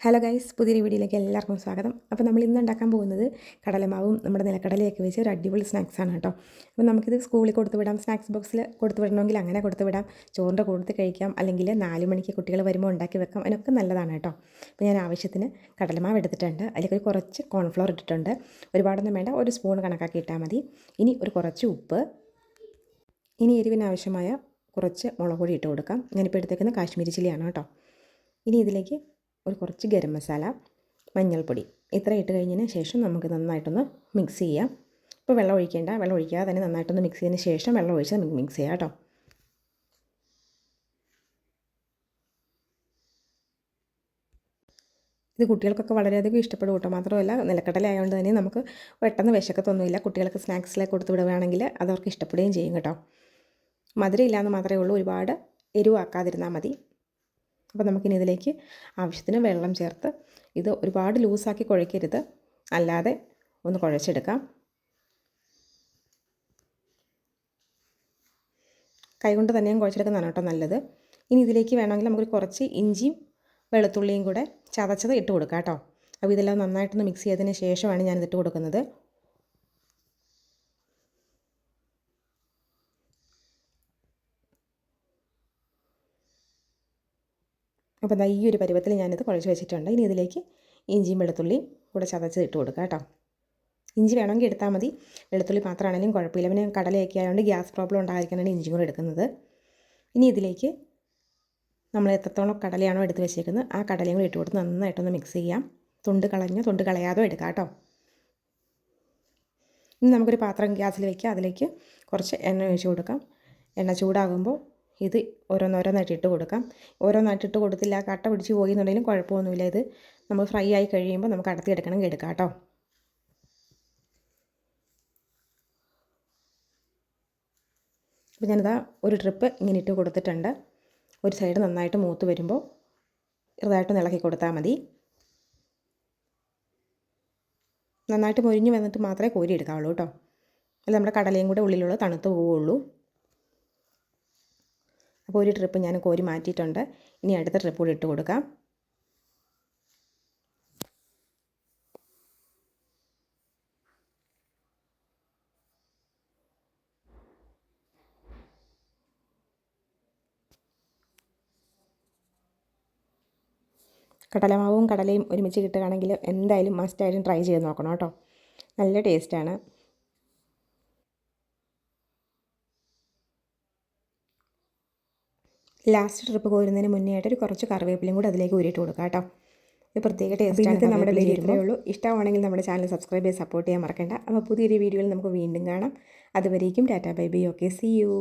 Hello guys പുതിയൊരു വീഡിയോയിലേക്ക് എല്ലാവർക്കും സ്വാഗതം. അപ്പോൾ നമ്മൾ ഇന്ന് ഉണ്ടാക്കാൻ പോകുന്നത് കടലമാവും നമ്മുടെ നിലക്കടലയൊക്കെ വെച്ച് ഒരു അടിപൊളി സ്നാക്സാണ് കേട്ടോ. അപ്പോൾ നമുക്കിത് സ്കൂളിൽ കൊടുത്തു വിടാം സ്നാക്സ് ബോക്സിൽ കൊടുത്തു വിടണമെങ്കിൽ അങ്ങനെ കൊടുത്തു വിടാം. ചോറിന്റെ കൊടുത്ത് കഴിക്കാം അല്ലെങ്കിൽ നാല് മണിക്ക് കുട്ടികൾ വരുമ്പോൾ ഉണ്ടാക്കി വെക്കാം. അതിനൊക്കെ നല്ലതാണ് കേട്ടോ. അപ്പോൾ ഞാൻ ആവശ്യത്തിന് കടലമാവ് എടുത്തിട്ടുണ്ട്. അതിലേക്ക് കുറച്ച് കോൺഫ്ലോർ ഇട്ടിട്ടുണ്ട്. ഒരുപാടൊന്നും വേണ്ട ഒരു സ്പൂൺ കണക്കാക്കി ഇട്ടാൽ മതി. ഇനി ഒരു കുറച്ച് ഉപ്പ്. ഇനി എരിവിന് ആവശ്യമായ കുറച്ച് മുളക് പൊടി ഇട്ട് കൊടുക്കാം. ഞാനിപ്പോൾ എടുത്തേക്കുന്നത് കാശ്മീരി ചില്ലിയാണ് കേട്ടോ. ഇനി ഇതിലേക്ക് ഒരു കുറച്ച് ഗരം മസാല മഞ്ഞൾപ്പൊടി ഇത്ര ഇട്ട് കഴിഞ്ഞതിന് ശേഷം നമുക്ക് നന്നായിട്ടൊന്ന് മിക്സ് ചെയ്യാം. ഇപ്പോൾ വെള്ളം ഒഴിക്കേണ്ട വെള്ളം ഒഴിക്കാതെ തന്നെ നന്നായിട്ടൊന്ന് മിക്സ് ചെയ്തതിന് ശേഷം വെള്ളം ഒഴിച്ച് നമുക്ക് മിക്സ് ചെയ്യാം കേട്ടോ. ഇത് കുട്ടികൾക്കൊക്കെ വളരെയധികം ഇഷ്ടപ്പെടും കേട്ടോ. മാത്രമല്ല നിലക്കടല ആയതുകൊണ്ട് തന്നെ നമുക്ക് പെട്ടെന്ന് വിശക്കത്തൊന്നുമില്ല. കുട്ടികൾക്ക് സ്നാക്സിലേക്ക് കൊടുത്ത് വിടുകയാണെങ്കിൽ അത് അവർക്ക് ഇഷ്ടപ്പെടുകയും ചെയ്യും കേട്ടോ. മധുരം ഇല്ലാന്ന് മാത്രമേ ഉള്ളൂ. ഒരുപാട് എരിവാക്കാതിരുന്നാൽ മതി. അപ്പോൾ നമുക്കിനി ഇതിലേക്ക് ആവശ്യത്തിന് വെള്ളം ചേർത്ത് ഇത് ഒരുപാട് ലൂസാക്കി കുഴക്കരുത്. അല്ലാതെ ഒന്ന് കുഴച്ചെടുക്കാം. കൈകൊണ്ട് തന്നെയും കുഴച്ചെടുക്കുന്നതാണ് കേട്ടോ നല്ലത്. ഇനി ഇതിലേക്ക് വേണമെങ്കിൽ നമുക്ക് കുറച്ച് ഇഞ്ചിയും വെളുത്തുള്ളിയും കൂടെ ചതച്ചത് ഇട്ട് കൊടുക്കാം കേട്ടോ. അപ്പോൾ ഇതെല്ലാം നന്നായിട്ടൊന്ന് മിക്സ് ചെയ്തതിന് ശേഷമാണ് ഞാനിതിട്ട് കൊടുക്കുന്നത്. അപ്പോൾ ദാ ഈ ഒരു പരുവത്തിൽ ഞാനിത് കുഴച്ച് വെച്ചിട്ടുണ്ട്. ഇനി ഇതിലേക്ക് ഇഞ്ചിയും വെളുത്തുള്ളിയും കൂടെ ചതച്ച് ഇട്ട് കൊടുക്കുക കേട്ടോ. ഇഞ്ചി വേണമെങ്കിൽ എടുത്താൽ മതി. വെളുത്തുള്ളി മാത്രമാണെങ്കിലും കുഴപ്പമില്ല. പിന്നെ കടലയൊക്കെ ആയതുകൊണ്ട് ഗ്യാസ് പ്രോബ്ലം ഉണ്ടായിരിക്കാനാണ് ഇഞ്ചി കൂടെ എടുക്കുന്നത്. ഇനി ഇതിലേക്ക് നമ്മൾ എത്രത്തോളം കടലയാണോ എടുത്ത് വെച്ചേക്കുന്നത് ആ കടലയും കൂടി ഇട്ട് കൊടുത്ത് നന്നായിട്ടൊന്ന് മിക്സ് ചെയ്യാം. തൊണ്ട് കളഞ്ഞ് തൊണ്ട് കളയാതെ എടുക്കാം കേട്ടോ. ഇനി നമുക്കൊരു പാത്രം ഗ്യാസിൽ വയ്ക്കുക അതിലേക്ക് കുറച്ച് എണ്ണ ഒഴിച്ച് കൊടുക്കാം. എണ്ണ ചൂടാകുമ്പോൾ ഇത് ഓരോന്നോരോന്നായിട്ട് ഇട്ട് കൊടുക്കാം. ഓരോന്നായിട്ട് ഇട്ട് കൊടുത്തില്ല കട്ട പിടിച്ച് പോയി എന്നുണ്ടെങ്കിലും കുഴപ്പമൊന്നുമില്ല. ഇത് നമ്മൾ ഫ്രൈ ആയി കഴിയുമ്പോൾ നമുക്ക് അടത്തി എടുക്കണമെങ്കിൽ എടുക്കാം കേട്ടോ. അപ്പോൾ ഞാനിതാ ഒരു ട്രിപ്പ് ഇങ്ങനെ ഇട്ട് കൊടുത്തിട്ടുണ്ട്. ഒരു സൈഡ് നന്നായിട്ട് മൂത്ത് വരുമ്പോൾ ചെറുതായിട്ട് ഇളക്കി കൊടുത്താൽ മതി. നന്നായിട്ട് മൊരിഞ്ഞ് വന്നിട്ട് മാത്രമേ കോരി എടുക്കാവുള്ളൂ കേട്ടോ. അല്ല നമ്മുടെ കടലയും കൂടെ ഉള്ളിലുള്ള തണുത്ത് പോവുള്ളൂ അപ്പോൾ ഒരു ട്രിപ്പ് ഞാൻ കോരി മാറ്റിയിട്ടുണ്ട്. ഇനി അടുത്ത ട്രിപ്പ് കൂടി ഇട്ട് കൊടുക്കാം. കടലമാവും കടലയും ഒരുമിച്ച് കിട്ടുകയാണെങ്കിൽ എന്തായാലും മസ്റ്റായിട്ടും ട്രൈ ചെയ്ത് നോക്കണം കേട്ടോ. നല്ല ടേസ്റ്റാണ് ലാസ്റ്റ് ട്രിപ്പ് കോരുന്നതിന് മുന്നേ ആയിട്ട് ഒരു കുറച്ച് കറിവേപ്പിലയും കൂടി അതിലേക്ക് ഊരിയിട്ട് കൊടുക്കാം കേട്ടോ. ഒരു പ്രത്യേക ടേസ്റ്റാണ് നമ്മുടെ വീഡിയോ ഉള്ളൂ ഇഷ്ടമാണെങ്കിൽ നമ്മുടെ ചാനൽ സബ്സ്ക്രൈബ് ചെയ്ത് സപ്പോർട്ട് ചെയ്യാൻ മറക്കണ്ട. അപ്പോൾ പുതിയൊരു വീഡിയോയിൽ നമുക്ക് വീണ്ടും കാണാം. അതുവരേക്കും tata bye bye. Okay see you